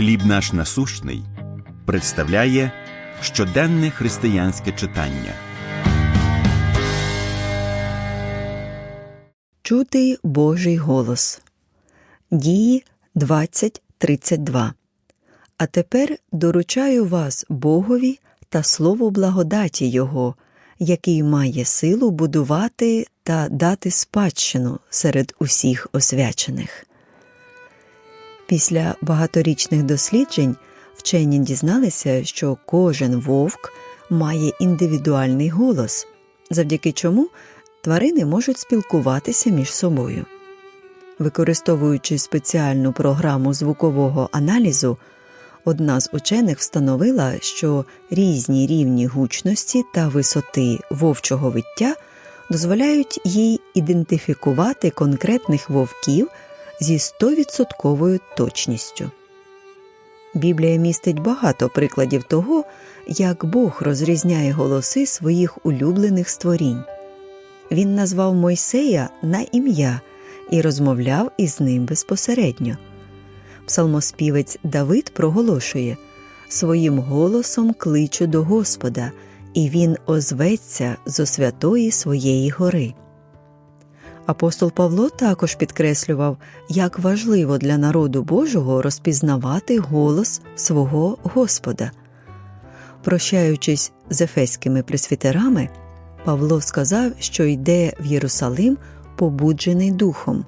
Хліб наш насущний представляє щоденне християнське читання. Чути Божий голос. Дії 20.32. А тепер доручаю вас Богові та слову благодаті Його, який має силу будувати та дати спадщину серед усіх освячених. Після багаторічних досліджень вчені дізналися, що кожен вовк має індивідуальний голос, завдяки чому тварини можуть спілкуватися між собою. Використовуючи спеціальну програму звукового аналізу, одна з учених встановила, що різні рівні гучності та висоти вовчого виття дозволяють їй ідентифікувати конкретних вовків зі 100% точністю. Біблія містить багато прикладів того, як Бог розрізняє голоси своїх улюблених створінь. Він назвав Мойсея на ім'я і розмовляв із ним безпосередньо. Псалмоспівець Давид проголошує своїм голосом кличу до Господа, і він озветься зо святої своєї гори. Апостол Павло також підкреслював, як важливо для народу Божого розпізнавати голос свого Господа. Прощаючись з ефеськими пресвітерами, Павло сказав, що йде в Єрусалим, побуджений духом.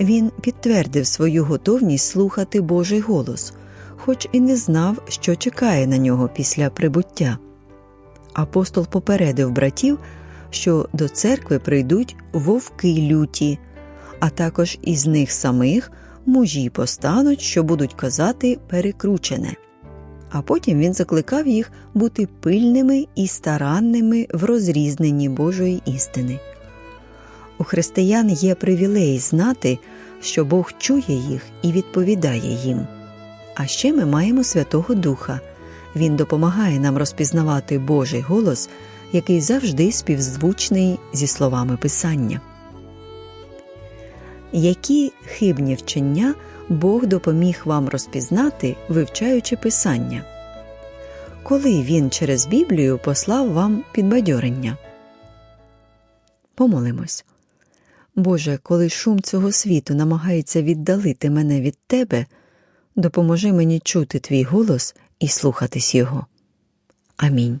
Він підтвердив свою готовність слухати Божий голос, хоч і не знав, що чекає на нього після прибуття. Апостол попередив братів, що до церкви прийдуть вовки люті, а також із них самих мужі постануть, що будуть казати перекручене. А потім він закликав їх бути пильними і старанними в розрізненні Божої істини. У християн є привілей знати, що Бог чує їх і відповідає їм. А ще ми маємо Святого Духа. Він допомагає нам розпізнавати Божий голос, який завжди співзвучний зі словами Писання. Які хибні вчення Бог допоміг вам розпізнати, вивчаючи Писання? Коли він через Біблію послав вам підбадьорення? Помолимось. Боже, коли шум цього світу намагається віддалити мене від Тебе, допоможи мені чути твій голос і слухатись його. Амінь.